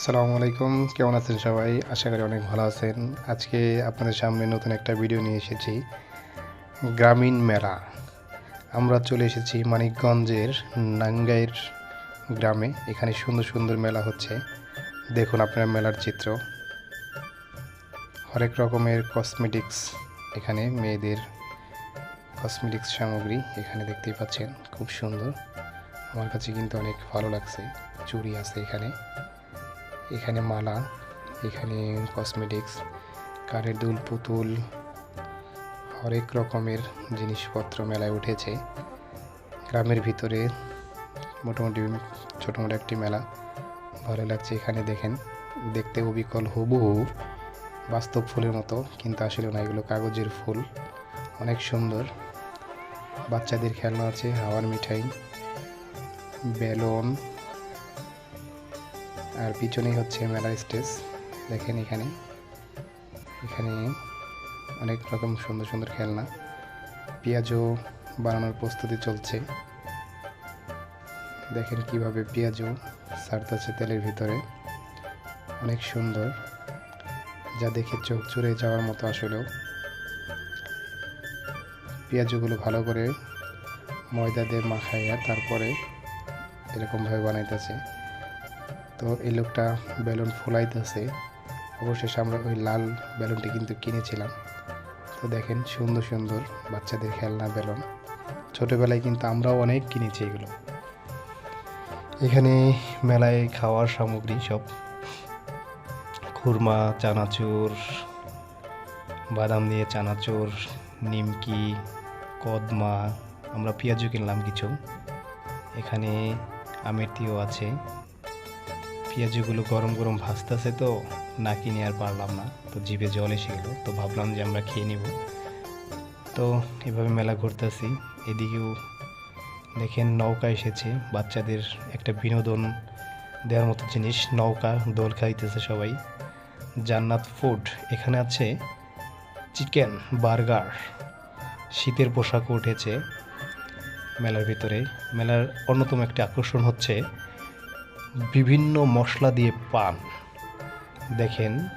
আসসালামু আলাইকুম, কেমন আছেন সবাই? আশা করি অনেক ভালো আছেন। আজকে আপনাদের সামনে নতুন একটা ভিডিও নিয়ে এসেছি। গ্রামীণ মেলা। আমরা চলে এসেছি মানিকগঞ্জের নাঙ্গাইয়ের গ্রামে। এখানে সুন্দর সুন্দর মেলা হচ্ছে। দেখুন আপনার মেলার চিত্র। হরেক রকমের কসমেটিক্স এখানে, মেয়েদের কসমেটিক্স সামগ্রী এখানে দেখতেই পাচ্ছেন। খুব সুন্দর। আমার কাছে কিন্তু অনেক ভালো লাগছে। চুড়ি আছে এখানে। এখানে মালা, এখানে কসমেটিক্স কারের দুল, পুতুল, হরেক রকমের জিনিসপত্র মেলায় উঠেছে। গ্রামের ভিতরে মোটামুটি ছোটো মোটো একটি মেলা। ভালো লাগছে এখানে দেখেন। দেখতে অবিকল হুবহু, বাস্তব ফুলের মতো, কিন্তু আসলে না, এগুলো কাগজের ফুল। অনেক সুন্দর। বাচ্চাদের খেলনা আছে, হাওয়ার মিঠাই, বেলুন আর পিছনেই হচ্ছে মেলার স্টেজ। দেখেন এখানে। এখানে অনেক রকম সুন্দর সুন্দর খেলনা। পেঁয়াজও বানানোর প্রস্তুতি চলছে। দেখেন কীভাবে পেঁয়াজও সারতেছে তেলের ভিতরে। অনেক সুন্দর। যা দেখে চোখ চুরে যাওয়ার মতো আসলেও। পেঁয়াজগুলো ভালো করে ময়দা দিয়ে মাখাইয়া তারপরে এরকমভাবে বানাইতেছে। তো এই লোকটা বেলুন ফুলাইতেছে। অবশেষে আমরা ওই লাল বেলুনটি কিন্তু কিনেছিলাম। তো দেখেন, সুন্দর সুন্দর বাচ্চাদের খেলনা, বেলুন। ছোটোবেলায় কিন্তু আমরাও অনেক কিনেছি এগুলো। এখানে মেলায় খাওয়ার সামগ্রী সব। খুরমা, চানাচুর, বাদাম দিয়ে চানাচুর, নিমকি, কদমা, আমরা পেঁয়াজও কিনলাম কিছু। এখানে আমেটিও আছে। পেঁয়াজগুলো গরম গরম ভাজতেছে তো, না কিনে আর পারলাম না। তো জিভে জল এসে গেলো, তো ভাবলাম যে আমরা খেয়ে নিব। তো এভাবে মেলা ঘুরতেছি। এদিকেও দেখেন নৌকা এসেছে, বাচ্চাদের একটা বিনোদন দেওয়ার মতো জিনিস, নৌকা, দোল খাইতেছে সবাই। জান্নাত ফুড, এখানে আছে চিকেন, বার্গার, শীতের পোশাক উঠেছে মেলার ভিতরে। মেলার অন্যতম একটি আকর্ষণ হচ্ছে বিভিন্ন মশলা দিয়ে পান। দেখেন,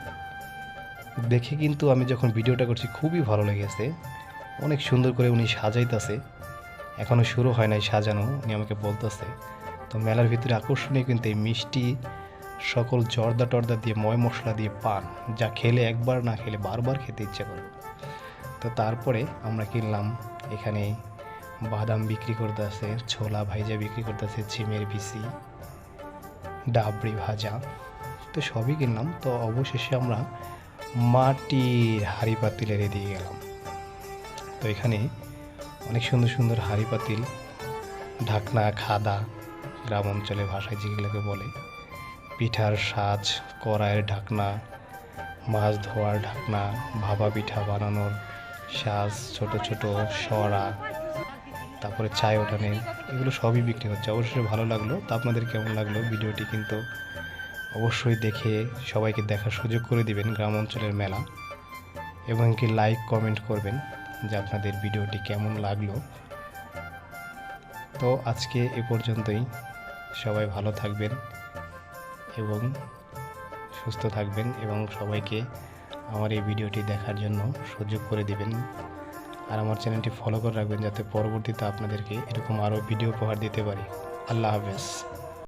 দেখে কিন্তু আমি যখন ভিডিওটা করছি, খুবই ভালো লেগেছে। অনেক সুন্দর করে উনি সাজাইতেছে। এখনও শুরু হয় নাই সাজানো, উনি আমাকে বলতেছে। তো মেলার ভিতরে আকর্ষণীয় কিন্তু এই মিষ্টি, সকল জর্দা টর্দা দিয়ে ময় মশলা দিয়ে পান, যা খেলে একবার না খেলে বারবার খেতে ইচ্ছে করে। তো তারপরে আমরা কিনলাম এখানে বাদাম বিক্রি করতেছে, ছোলা ভাইজা বিক্রি করতেছে ছিমের বিসি ডাবরি ভাজা। তো সবই কিনলাম। তো অবশেষে আমরা মাটির হাঁড়ি পাতিলের দিয়ে গেলাম। তো এখানে অনেক সুন্দর সুন্দর হাড়ি পাতিল, ঢাকনা, খাদা, গ্রাম অঞ্চলে ভাষায় যেগুলোকে বলে। পিঠার সাজ, কড়াইয়ের ঢাকনা, মাছ ধোয়ার ঢাকনা, ভাপা পিঠা বানানোর সাজ, ছোট ছোট সরা তারপরে চায় ওঠানে এগুলো সবই বিক্রি হচ্ছে। অবশ্যই ভালো লাগল। তো আপনাদের কেমন লাগল? ভিডিওটি কিন্তু অবশ্যই দেখে সবাইকে দেখার সুযোগ করে দিবেন গ্রাম অঞ্চলের মেলা। এবং কি লাইক কমেন্ট করবেন যে আপনাদের ভিডিওটি কেমন লাগল। তো আজকে এ পর্যন্তই। সবাই ভালো থাকবেন এবং সুস্থ থাকবেন এবং সবাইকে আমার এই ভিডিওটি দেখার জন্য সুযোগ করে দিবেন। আর আমার চ্যানেলটি ফলো করে রাখবেন যাতে পরবর্তীতে আপনাদেরকে এরকম আরও ভিডিও উপহার দিতে পারি। আল্লাহ হাফেজ।